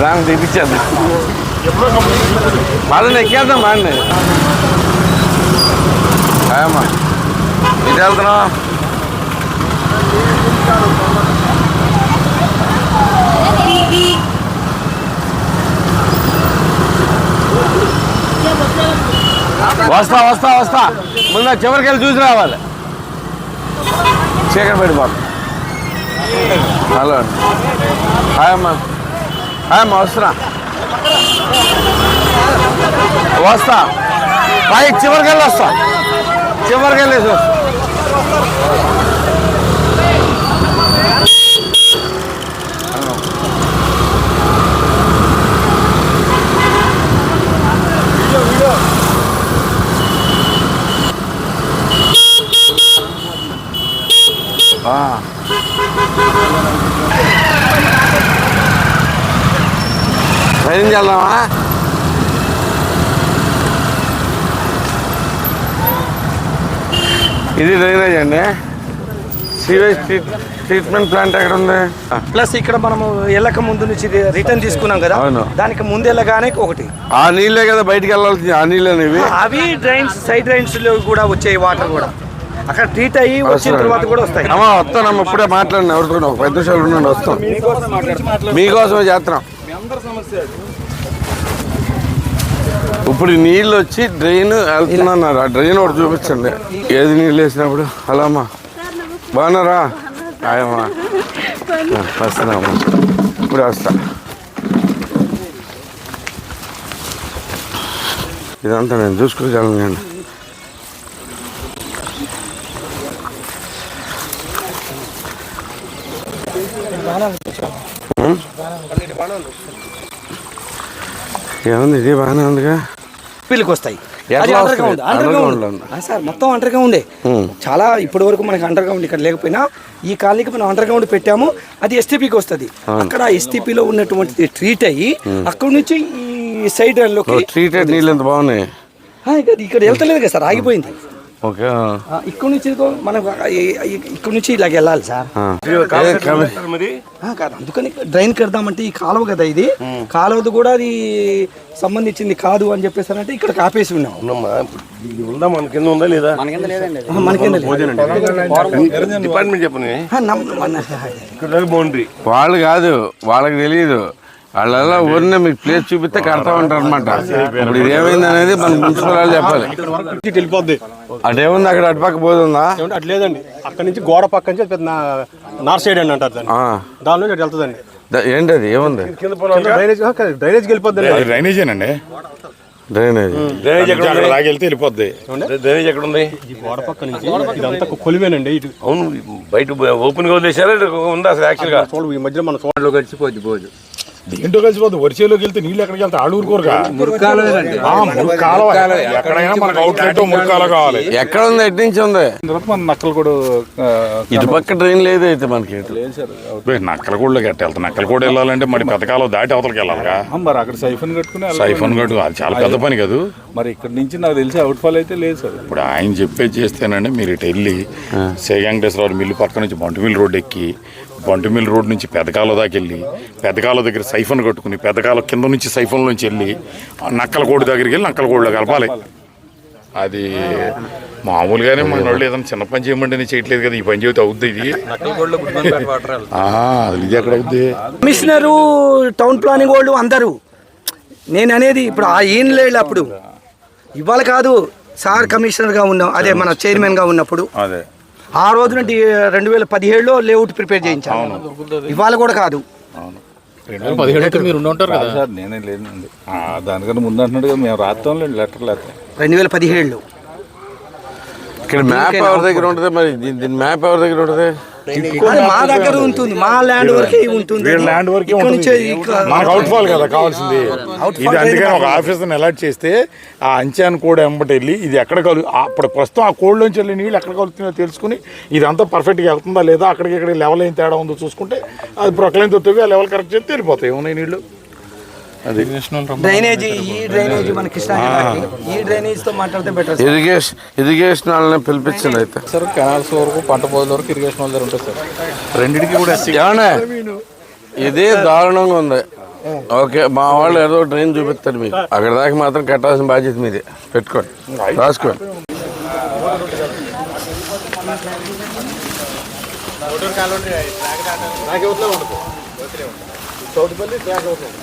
దానికి తెప్పించేది వాళ్ళని ఎక్కేద్దాం బాండి అమ్మా ఇది వెళ్తున్నాం వస్తా వస్తా వస్తా. ముందు చివరికి వెళ్ళి చూసి రావాలి. చీకటి పడిపోతుంది హలో హాయ్ అమ్మా. హాయ్ అమ్మా వస్తున్నా వస్తా పై చివరికి వెళ్ళి వస్తా చివరికి వెళ్ళేసి వస్తా ఆ. ట్రైనింగ్ వెళ్దామా ఇది డ్రైనేజ్ అండి. సీవేజ్ ట్రీట్ ట్రీట్మెంట్ ప్లాంట్ ఎక్కడ ఉంది ప్లస్ ఇక్కడ మనము వెళ్ళక ముందు నుంచి రిటర్న్ తీసుకున్నాం కదా అవును. దానికి ముందు వెళ్ళగానే ఒకటి. ఆ నీళ్ళే కదా బయటికి వెళ్ళాల్సింది ఆ నీళ్ళు అనేవి అవి డ్రైన్స్ సైడ్ డ్రైన్స్లో కూడా వచ్చాయి వాటర్ కూడా. అక్కడ ట్రీట్ అయ్యి వచ్చిన తర్వాత కూడా వస్తాయి. అమ్మా వస్తానమ్మా ఇప్పుడే మాట్లాడిన ఎవరితో ఒక పది నిమిషాలు ఉండండి వస్తాం. మీకోసమే చేస్తున్నాం. ఇప్పుడు ఈ నీళ్ళు వచ్చి డ్రైన్ వెళ్తున్నారు ఆ డ్రైన్ ఒకటి చూపించండి. ఏది నీళ్ళు వేసినప్పుడు? అమ్మా. బాగున్నారా? ఆయమ్మా వస్తున్నామ్మా ఇప్పుడు వస్తా. ఇదంతా నేను చూసుకోగలను ఏముంది? ఇది బాగానే ఉందిగా. పిల్లికి వస్తాయి? సార్ మొత్తం అండర్ గ్రౌండే. చాలా ఇప్పటి వరకు మనకి అండర్ గ్రౌండ్ ఇక్కడ లేకపోయినా ఈ కాలనీకి మనం అండర్ గ్రౌండ్ పెట్టాము. అది ఎస్టీపీకి వస్తుంది. అక్కడ ఎస్టీపీలో ఉన్నటువంటి ట్రీట్ అయ్యి అక్కడ నుంచి ఈ సైడ్ ట్రీటెడ్ నీళ్ళు ఎంత బాగున్నాయి? ఇక్కడ వెళ్తలేదు కదా సార్ ఆగిపోయింది. ఓకే ఆ, ఇక్కడ నుంచి మనం ఇక్కడ నుంచి ఇలాగ వెళ్ళాలి సార్. ఏ, కమి- ఆ, కాదు అందుకని డ్రైన్ కడదామంటే ఈ కాలువ కదా ఇది. కాలువది కూడా అది సంబంధించింది కాదు అని చెప్పేసారంటే ఇక్కడ ఆపేసి ఉన్నాం ఉందా? మన కింద ఉందా లేదా? తెలియదు. డిపార్ట్మెంట్ మన- ఇక్కడ బౌండరీ. వాళ్ళు కాదు వాళ్ళకి తెలియదు వాళ్ళ ఊరినే మీకు ప్లేస్ చూపిస్తే కడతా ఉంటారు అనమాట ఇప్పుడు ఇది ఏమైంది అనేది మన మున్సిపల్ వాళ్ళు చెప్పాలి. వెళ్ళిపోద్ది. అటేముంది అక్కడ అటుపక్క పోతుందా అటు లేదండి. అక్కడ నుంచి గోడ పక్క నుంచి పెద్ద నార్త్ సైడ్ అండి అంటారు దాన్ని. ఆ. దాని నుంచి అటు వెళ్తుందండి. ద- ఏంటది? ఏముంది? డ్రైనేజ్ వెళ్ళిపోద్ది అది డ్రైనేజేనండి డ్రైనేజ్ డ్రైనేజ్. ఎక్కడ అక్కడ ఉంది? లాగి వెళ్తే వెళ్ళిపోద్ది. డ్రైనేజ్ ఎక్కడ ఉంది? ఈ గోడ పక్క నుంచి ఇదంతా కొలివేనండి ఇటు. అవును బయట ఓపెన్గా వదిలేశారా? ఉందా అసలు యాక్చువల్గా? చూడు ఈ మధ్యలో మన చూడ దేంటో కలిసిపోద్ది వరిచేలోకి వెళ్తే నీళ్ళు ఎక్కడికి వెళ్తే ఆడు ఊరుకోరుగా ఆ, మురికి కాలువ ఎక్కడైనా మనకు అవుట్లెట్ మురికాల కావాలి. ఎక్కడ ఉంది? ఎటు నుంచి ఉంది? తర్వాత మన నక్కలు కూడా ఇటు పక్క డ్రైన్ లేదు అయితే మనకి. నక్కల కూడా గట్టి వెళ్తాం. నక్కల కూడా వెళ్ళాలంటే మరి పెద్ద కాలం దాటి అవతలకి వెళ్ళాలిగా. మరి అక్కడ సైఫన్ కట్టుకుని వెళ్ళాలి. సైఫోన్ గట్టు అది చాలా పెద్ద పని కాదు. మరి ఇక్కడ నుంచి నాకు తెలిసి అవుట్ ఫాల్ అయితే లేదు సార్. ఇప్పుడు ఆయన చెప్పేది చేస్తేనండి మీరు ఇటు వెళ్ళి సేగంకటేశ్వరరావు మిల్లు పక్క నుంచి బంటుమిల్ రోడ్ ఎక్కి బంటుమిల్ రోడ్ నుంచి పెదకాల దాకా వెళ్ళి పెదకాల దగ్గర సైఫన్ కట్టుకుని పెదకాల కింద నుంచి సైఫన్ నుంచి వెళ్ళి నక్కల కోడి దగ్గరికి వెళ్ళి నక్కల కోడిలో కలపాలి. అది మామూలుగానే మన వాళ్ళు ఏదైనా చిన్న పని చేయమంటే నేను చేయట్లేదు కదా ఈ పని చేస్తే అవుద్ది ఇది. ఇది ఎక్కడ అవుద్ది? కమిషనరు టౌన్ ప్లానింగ్ వాళ్ళు అందరూ. నేను అనేది ఇప్పుడు ఆ ఈయన లేడు అప్పుడు. ఇవాళ కాదు సార్ కమిషనర్గా ఉన్నాం. అదే మన చైర్మన్గా ఉన్నప్పుడు. అదే. ఆ రోజున డి- రెండు వేల పదిహేడులో లేఅవుట్ ప్రిపేర్ చేయించాను ఇవాళ కూడా కాదు. కాదు. సార్ నేనే లేనండి. దానికన్నా ముందు అంటున్నాడు కదా మేము రాస్తాం లేదు లెటర్ లేస్తాం రెండు వేల పదిహేడులో. ఇక్కడ మ్యాప్ ఎవరి దగ్గర ఉంటుంది మరి? దీని మ్యాప్ ఎవరి దగ్గర ఉంటుంది? మా దగ్గర ఉంటుంది మా ల్యాండ్ వరకే ఉంటుంది. వీళ్ళ ల్యాండ్ వరకే మనకు అవుట్ ఫాల్ కదా కావాల్సింది. ఇది అందుకని ఒక ఆఫీసర్ని అలర్ట్ చేస్తే ఆ అంచాన్ కోడ్ ఎంబటి వెళ్ళి ఇది ఎక్కడ కలు ఆ- అప్పుడు ప్రస్తుతం ఆ కోడ్లోంచి వెళ్ళి నీళ్ళు ఎక్కడ కలుగుతుందో తెలుసుకుని ఇదంతా పర్ఫెక్ట్గా వెళ్తుందా లేదా అక్కడికి ఇక్కడ లెవెల్ ఏం తేడా ఉందో చూసుకుంటే అది ప్రొక్లైన్ తొత్తివి ఆ లెవెల్ కరెక్ట్ చేస్తే వెళ్ళిపోతాయి. ఉన్నాయి నీళ్ళు? అది. డ్రైనేజీ ఈ డ్రైనేజీ మన కృష్ణా జిల్లాకి ఈ డ్రైనేజ్తో మాట్లాడితే బెటర్ ఇరిగేషన్ ఇరిగేషన్ వాళ్ళని పిలిపించండి అయితే. సార్ కెనాల్స్ వరకు పంట పొలాల వరకు ఇరిగేషన్ వాళ్ళ దగ్గర ఉంటుంది సార్. రెండింటికి కూడా ఏమన్నా? ఇది దారుణంగా ఉంది. ఓకే మా వాళ్ళు ఏదో డ్రైన్ చూపిస్తారు మీకు. అక్కడ దాకా మాత్రం కట్టాల్సిన బాధ్యత మీదే. పెట్టుకోండి. రాసుకోండి. తోటిపల్లి ట్యాక్ అవుతుంది